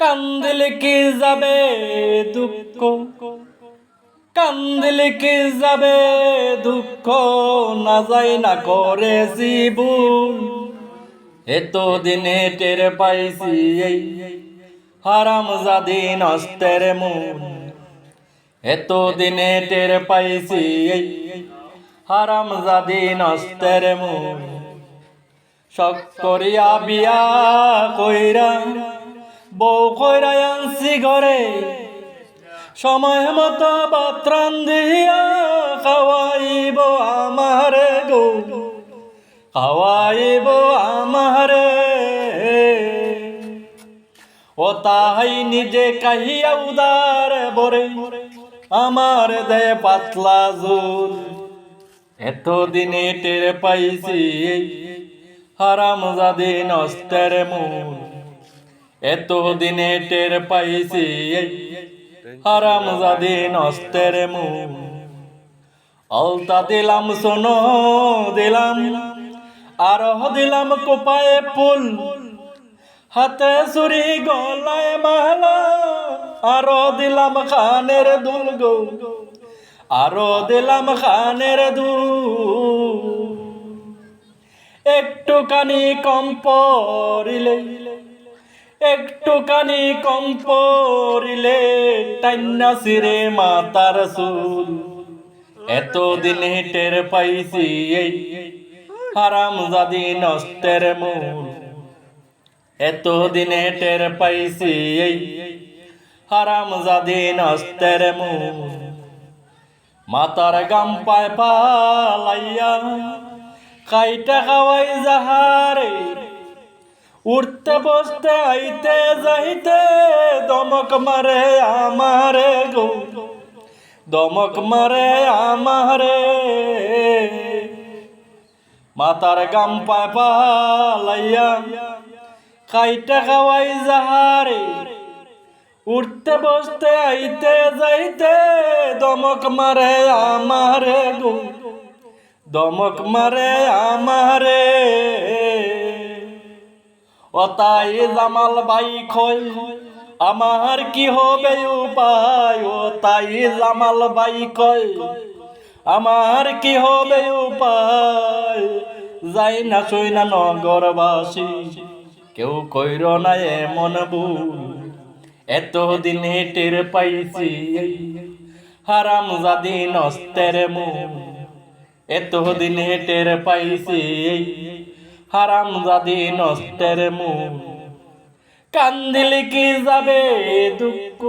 কান্দিলে কি যাবে দুঃখ? কান্দিলে কি যাবে দুঃখ? না যাই না করে জীবন। এত দিনে টের পাইছি এই হারাম জাদি নষ্টের মন। এত দিনে টের পাইছি এই হারাম জাদি নষ্টের মন। শখ করিয়া বিয়া কইরা বউ কইরা আনছি ঘরে। সময় মতো বাত্রান দিয়া খাওয়াইব আমারে গো। খাওয়াইব আমারে। ও তাহাই নিজে কাহিয়া উদার বরে, আমার দে পাতলা জোর এত দিনে টের পাইছি হারাম জাদি নষ্টের মূল। এত দিনে টের পাইছি হারাম জাদি নষ্টের মূল অলতা দিলাম, সোনো দিলাম আরও দিলাম কোপায়ে ফুল। হাতে চুরি গলায় মালা আরও দিলাম খানের দুল গো। আরও দিলাম খানের দুল। একটুখানি কম পড়িলে একটুখানি কম পড়িলে টান্না সিরে মাতার সুল এত দিনে টের পাইছি এই হারাম জাদি নষ্টের মূল। এত দিনে টের পাইছি এই হারাম জাদি নষ্টের মূল। মাতার গাম পায় পালাইয়া খাইটা খাওয়াই যাহারে উঠতে বসতে আইতে যাইতে দমক মারে আমারে গো। দমক মারে আমারে। মাতার গাম পায় পালাইয়া খাইটা খাওয়াই যাহারে। উঠতে বসতে আইতে যাইতে দমক মারে আমারে গো। দমক মারে আমারে। ও তাই জামাল বাই খই আমার কি হবে উপায়? ও তাই জামাল বাই কয় আমার কি হবে উপায়? যাই না সই না নগরবাসী, কেউ কইর না এমন এত দিনে টের পাইছি, হারাম জাদি নষ্টের মূল। এত দিনে টের পাইছি হারাম জাদি নষ্টের মূল। কান্দিলে কি যাবে দুঃখ?